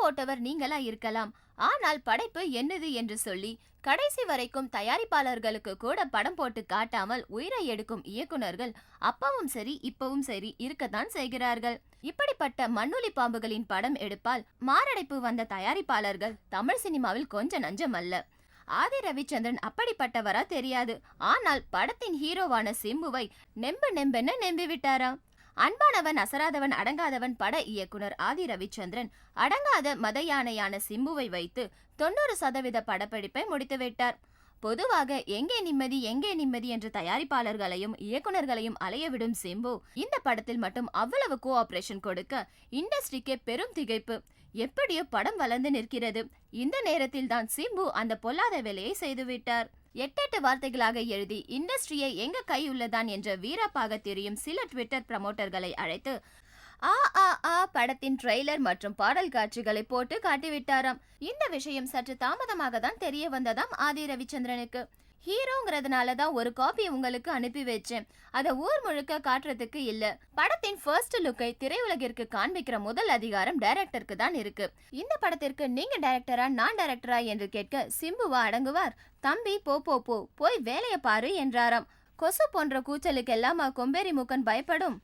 போட்டவர் நீங்களா இருக்கலாம். ஆனால் படைப்பு என்னது என்று சொல்லி கடைசி வரைக்கும் தயாரிப்பாளர்களுக்கு கூட படம் போட்டு காட்டாமல் உயிரை எடுக்கும் இயக்குனர்கள் அப்பவும் சரி இப்பவும் சரி இருக்கத்தான் செய்கிறார்கள். இப்படிப்பட்ட மண்ணுளி பாம்புகளின் படம் எடுப்பால் மாரடைப்பு வந்த தயாரிப்பாளர்கள் தமிழ் சினிமாவில் கொஞ்சம் நஞ்சம் அல்ல. ஆதி ரவிச்சந்திரன் அப்படிப்பட்டவரா தெரியாது. ஆனால் படத்தின் ஹீரோவான சிம்புவை நெம்பு நெம்பென்னு நம்பி விட்டாராம் அன்பானவன் அசராதவன் அடங்காதவன் பட இயக்குனர் ஆதி ரவிச்சந்திரன் அடங்காத மத யானையான சிம்புவை வைத்து தொண்ணூறு சதவீத படப்பிடிப்பை முடித்துவிட்டார் பொதுவாக எங்கே நிம்மதி எங்கே நிம்மதி என்று தயாரிப்பாளர்களையும் இயக்குனர்களையும் அலையவிடும் சிம்பு இந்த படத்தில் மட்டும் அவ்வளவு கோஆபரேஷன் கொடுக்க இண்டஸ்ட்ரிக்கே பெரும் திகைப்பு. எப்படியோ படம் வளர்ந்து நிற்கிறது. இந்த நேரத்தில் தான் சிம்பு அந்த பொல்லாத வேலையை செய்துவிட்டார் எட்டெட்டு வார்த்தைகளாக எழுதி இண்டஸ்ட்ரியை எங்க கை உள்ளதான் என்ற வீராப்பாக தெரியும் சில ட்விட்டர் ப்ரமோட்டர்களை அழைத்து ஆ ஆ ஆ படத்தின் ட்ரெய்லர் மற்றும் பாடல் காட்சிகளை போட்டு காட்டிவிட்டாராம். இந்த விஷயம் சற்று தாமதமாக தான் தெரிய வந்ததாம் ஆதி ரவிச்சந்திரனுக்கு. ஹீரோங்கிறதுனால தான் ஒரு காப்பி உங்களுக்கு அனுப்பி வச்சேன். அதை ஊர் முழுக்க காட்டுறதுக்கு இல்ல. படத்தின் ஃபர்ஸ்ட் லுக்கை திரையுலகிற்கு காண்பிக்கிற முதல் அதிகாரம் டைரக்டருக்கு தான் இருக்கு. இந்த படத்திற்கு நீங்க டைரக்டரா நான் டைரக்டரா என்று கேட்க சிம்புவா அடங்குவார். தம்பி போ போ போ போய் வேலையை பாரு என்றாராம். கொசு போன்ற கூச்சலுக்கெல்லாமா கொம்பேரி மூக்கன் பயப்படும்?